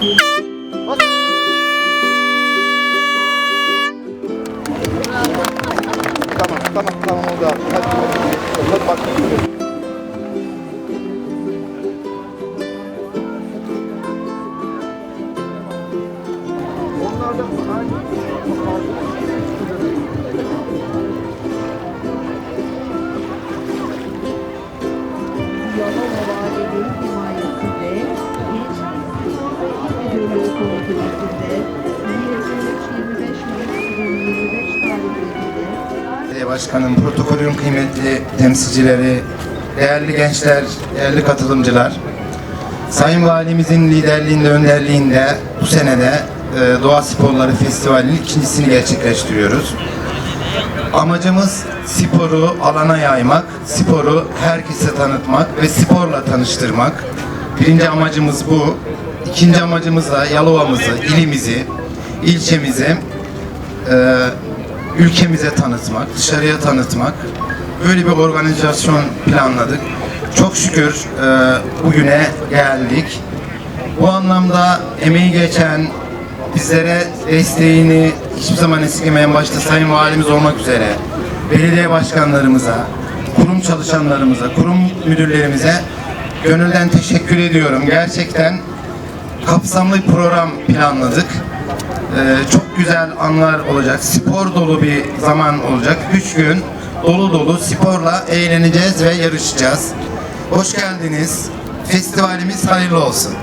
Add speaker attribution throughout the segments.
Speaker 1: Tamam, tamam, tamam oldu abi. Hadi, hadi, hadi bak. Onlardan
Speaker 2: Başkanım, protokolün kıymetli temsilcileri, değerli gençler, değerli katılımcılar. Sayın Valimizin liderliğinde, önderliğinde bu senede e, Doğa Sporları Festivali'nin ikincisini gerçekleştiriyoruz. Amacımız sporu alana yaymak, sporu herkese tanıtmak ve sporla tanıştırmak. Birinci amacımız bu. İkinci amacımız da Yalova'mızı, ilimizi, ilçemizi e, ülkemize tanıtmak, dışarıya tanıtmak. Böyle bir organizasyon planladık. Çok şükür e, bugüne geldik. Bu anlamda emeği geçen, bizlere desteğini hiçbir zaman esirgemeyen başta Sayın Valimiz olmak üzere belediye başkanlarımıza, kurum çalışanlarımıza, kurum müdürlerimize gönülden teşekkür ediyorum. Gerçekten kapsamlı bir program planladık. Ee, çok güzel anlar olacak. Spor dolu bir zaman olacak. Üç gün dolu dolu sporla eğleneceğiz ve yarışacağız. Hoş geldiniz. Festivalimiz hayırlı olsun.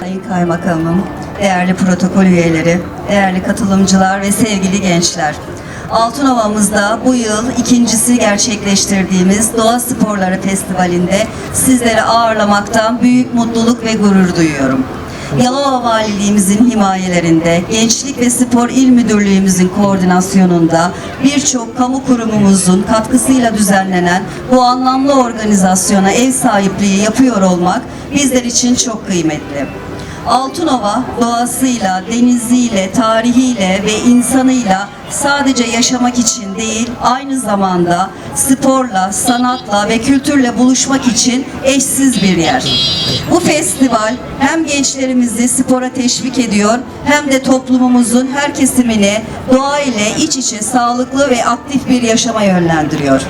Speaker 3: Sayın Kaymakamım, değerli protokol üyeleri, değerli katılımcılar ve sevgili gençler. Altınova'mızda bu yıl ikincisi gerçekleştirdiğimiz Doğa Sporları Festivali'nde sizleri ağırlamaktan büyük mutluluk ve gurur duyuyorum. Yalova Valiliğimizin himayelerinde, Gençlik ve Spor İl Müdürlüğümüzün koordinasyonunda birçok kamu kurumumuzun katkısıyla düzenlenen bu anlamlı organizasyona ev sahipliği yapıyor olmak bizler için çok kıymetli. Altınova doğasıyla, deniziyle, tarihiyle ve insanıyla sadece yaşamak için değil, aynı zamanda sporla, sanatla ve kültürle buluşmak için eşsiz bir yer. Bu festival hem gençlerimizi spora teşvik ediyor hem de toplumumuzun her kesimini doğa ile iç içe sağlıklı ve aktif bir yaşama yönlendiriyor.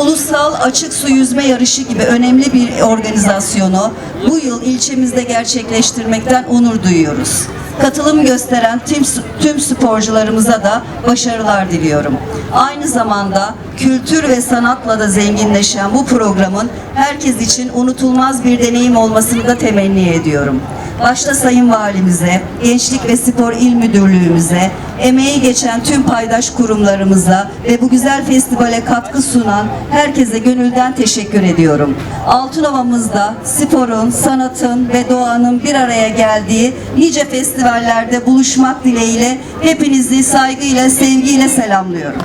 Speaker 3: Ulusal Açık Su Yüzme Yarışı gibi önemli bir organizasyonu bu yıl ilçemizde gerçekleştirmekten onur duyuyoruz. Katılım gösteren tüm, tüm sporcularımıza da başarılar diliyorum. Aynı zamanda kültür ve sanatla da zenginleşen bu programın herkes için unutulmaz bir deneyim olmasını da temenni ediyorum. Başta Sayın Valimize, Gençlik ve Spor İl Müdürlüğümüze, emeği geçen tüm paydaş kurumlarımıza ve bu güzel festivale katkı sunan herkese gönülden teşekkür ediyorum. Altınova'mızda sporun, sanatın ve doğanın bir araya geldiği nice festivallerde buluşmak dileğiyle hepinizi saygıyla, sevgiyle selamlıyorum.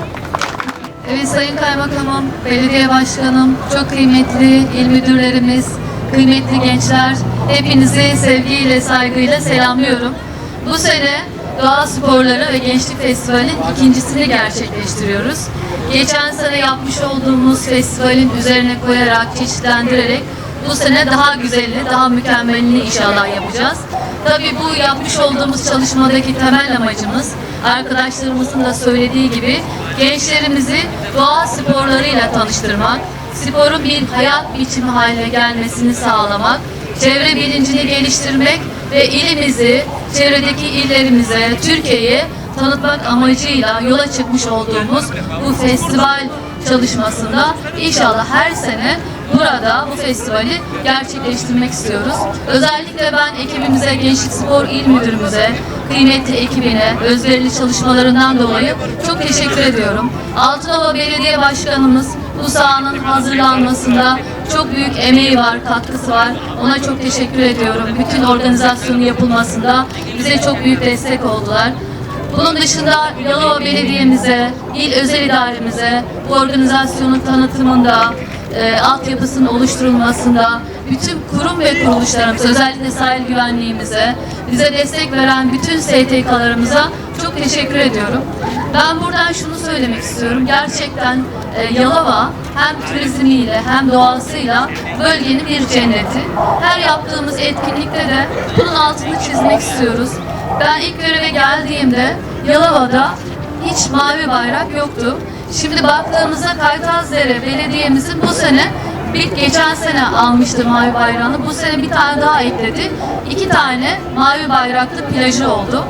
Speaker 4: Evet Sayın Kaymakamım, Belediye Başkanım, çok kıymetli il müdürlerimiz, kıymetli gençler, hepinizi sevgiyle, saygıyla selamlıyorum. Bu sene Doğa Sporları ve Gençlik Festivali'nin ikincisini gerçekleştiriyoruz. Geçen sene yapmış olduğumuz festivalin üzerine koyarak, çeşitlendirerek bu sene daha güzelini, daha mükemmelini inşallah yapacağız. Tabii bu yapmış olduğumuz çalışmadaki temel amacımız arkadaşlarımızın da söylediği gibi gençlerimizi doğa sporlarıyla tanıştırmak, sporun bir hayat biçimi haline gelmesini sağlamak, çevre bilincini geliştirmek ve ilimizi, çevredeki illerimize, Türkiye'ye tanıtmak amacıyla yola çıkmış olduğumuz bu festival çalışmasında inşallah her sene burada bu festivali gerçekleştirmek istiyoruz. Özellikle ben ekibimize, Gençlik Spor İl Müdürümüze, kıymetli ekibine, özverili çalışmalarından dolayı çok teşekkür ediyorum. Altınova Belediye Başkanımız bu sahanın hazırlanmasında çok büyük emeği var, katkısı var. Ona çok teşekkür ediyorum. Bütün organizasyonun yapılmasında bize çok büyük destek oldular. Bunun dışında Yalova Belediye'mize, il özel idaremize, bu organizasyonun tanıtımında e, altyapısının oluşturulmasında, bütün kurum ve kuruluşlarımız, özellikle sahil güvenliğimize, bize destek veren bütün STK'larımıza çok teşekkür ediyorum. Ben buradan şunu söylemek istiyorum. Gerçekten e, Yalova hem turizmiyle hem doğasıyla bölgenin bir cenneti. Her yaptığımız etkinlikte de bunun altını çizmek istiyoruz. Ben ilk göreve geldiğimde Yalova'da hiç mavi bayrak yoktu. Şimdi baktığımızda Kaytazdere Belediye'mizin bu sene bir geçen sene almıştı mavi bayrağını. Bu sene bir tane daha ekledi. İki tane mavi bayraklı plajı oldu.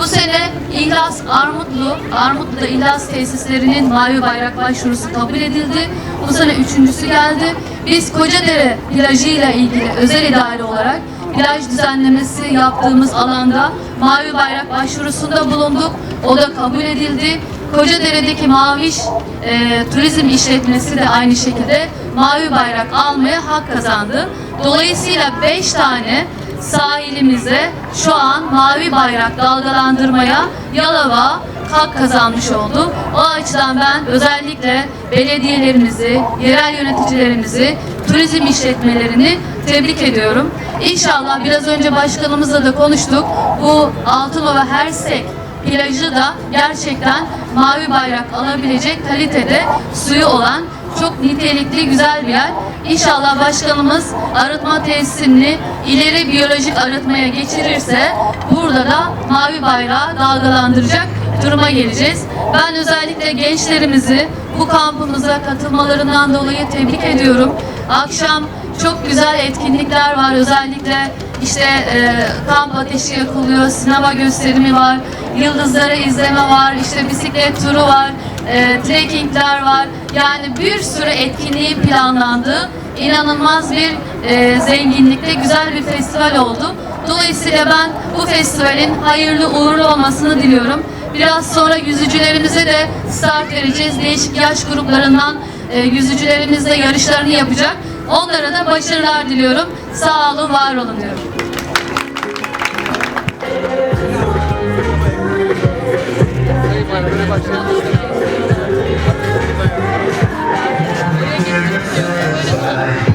Speaker 4: Bu sene İhlas Armutlu, Armutlu'da İhlas tesislerinin mavi bayrak başvurusu kabul edildi. Bu sene üçüncüsü geldi. Biz Kocadere plajıyla ilgili özel idare olarak plaj düzenlemesi yaptığımız alanda mavi bayrak başvurusunda bulunduk. O da kabul edildi. Kocadere'deki Maviş e, turizm işletmesi de aynı şekilde mavi bayrak almaya hak kazandı. Dolayısıyla 5 tane sahilimize şu an mavi bayrak dalgalandırmaya Yalova hak kazanmış oldu. O açıdan ben özellikle belediyelerimizi, yerel yöneticilerimizi, turizm işletmelerini tebrik ediyorum. İnşallah biraz önce başkanımızla da konuştuk. Bu Altınova Hersek plajı da gerçekten mavi bayrak alabilecek kalitede suyu olan çok nitelikli güzel bir yer. İnşallah başkanımız arıtma tesisini ileri biyolojik arıtmaya geçirirse burada da mavi bayrağı dalgalandıracak duruma geleceğiz. Ben özellikle gençlerimizi bu kampımıza katılmalarından dolayı tebrik ediyorum. Akşam çok güzel etkinlikler var. Özellikle işte e, kamp ateşi yakılıyor, sinema gösterimi var, yıldızları izleme var, işte bisiklet turu var, e, trekkingler var. Yani bir sürü etkinliğin planlandığı inanılmaz bir e, zenginlikte güzel bir festival oldu. Dolayısıyla ben bu festivalin hayırlı uğurlu olmasını diliyorum. Biraz sonra yüzücülerimize de start vereceğiz. Değişik yaş gruplarından e, yüzücülerimiz de yarışlarını yapacak. Onlara da başarılar diliyorum. Sağ olun, var olun diyorum. inside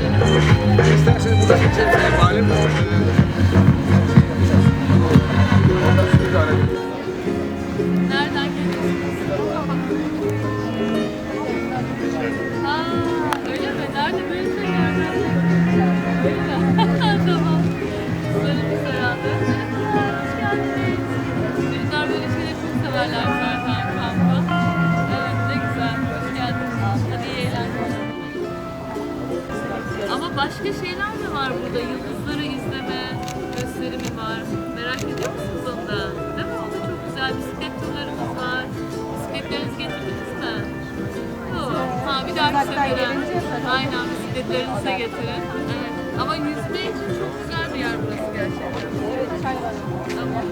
Speaker 4: dahaki sefere. Aynen bisikletlerinizi de getirin. Evet. Ama yüzme için çok güzel bir yer burası gerçekten. Evet çay var. Tamam.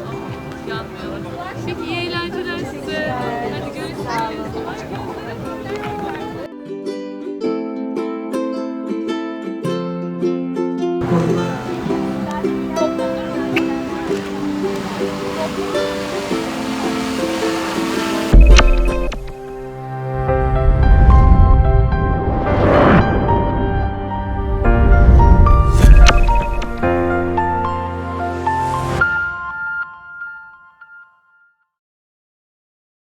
Speaker 4: Yanmayalım. Peki iyi eğlenceler size.